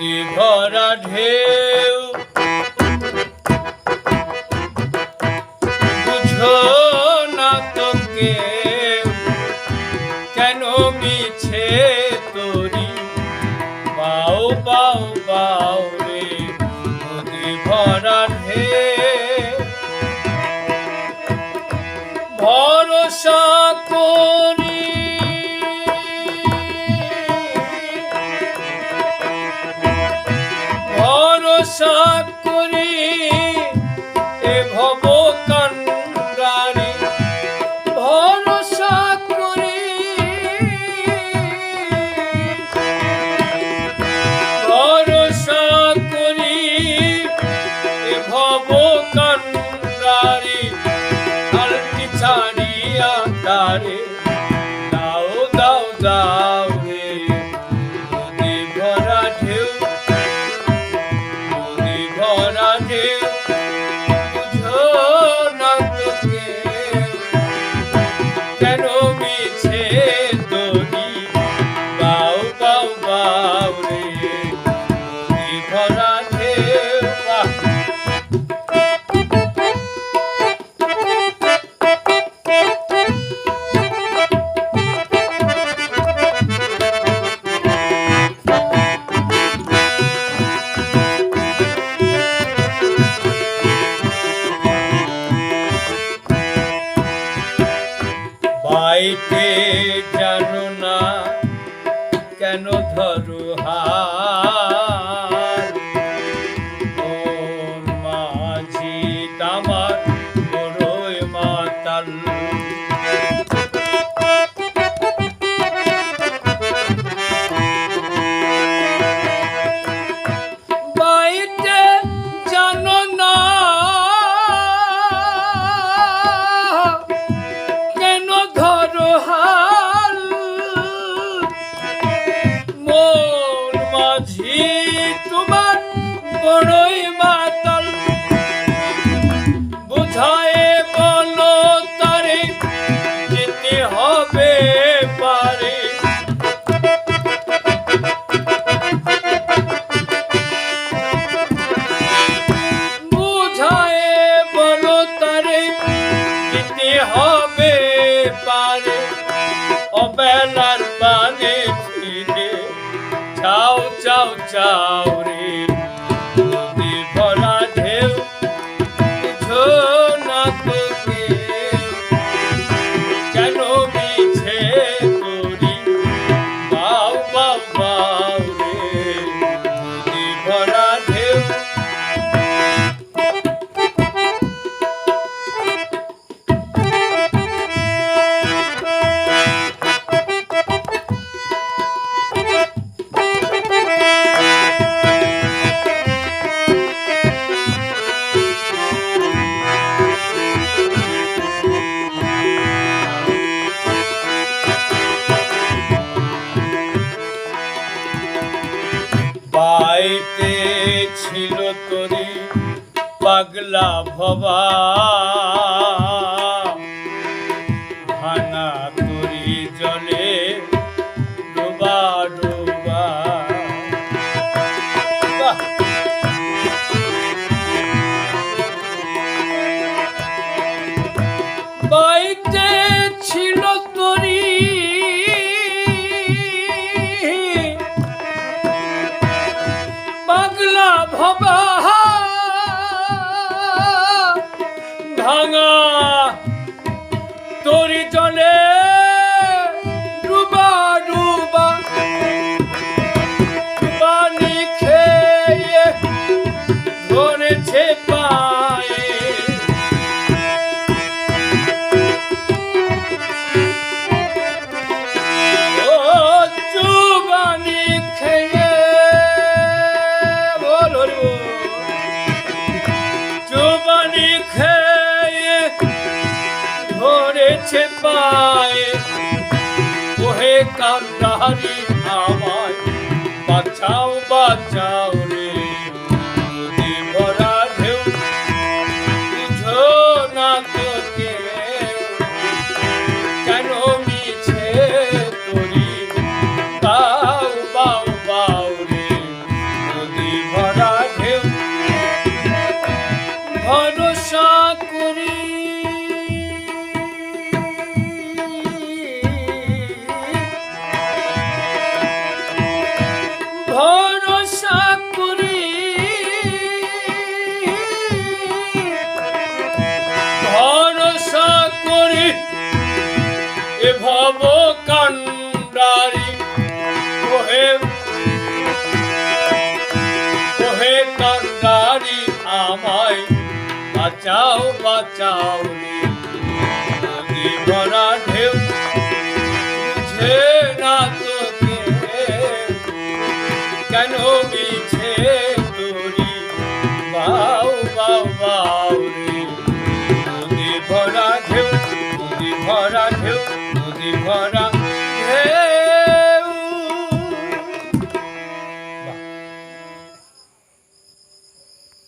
নদী ভরা ঢেউ। বুঝো না তো কেউ কেন মিছে তোরি? বাউ বাউ বাউ রে নদী ভরা ঢেউ। ভরসা করি রে কেন ধরো ওর মাঝি তামার বড়ই মাতাল। বড়ই মাতাল। বুঝায় বলো তারে, যেতে হবে পারে। বুঝায় বলো তারে, যেতে হবে পারে। অবেলার পানে ফিরে চাও চাও চাও না পাগলা ভবা। ধরেছে পায়ে ওহে কান্দাহারি আমায়, বাঁচাও বাঁচাও রে। ভরা ঢেউ, বুঝো না তো কেন মিছে বাঁচাও বাঁচাও নদী ভরা ঢেউ বুঝে না তোকে। কেন মিছে তোরি? বাউ বাউ বাউ নদী ভরা ঢেউ নদী ভরা ঢেউ নদী ভরা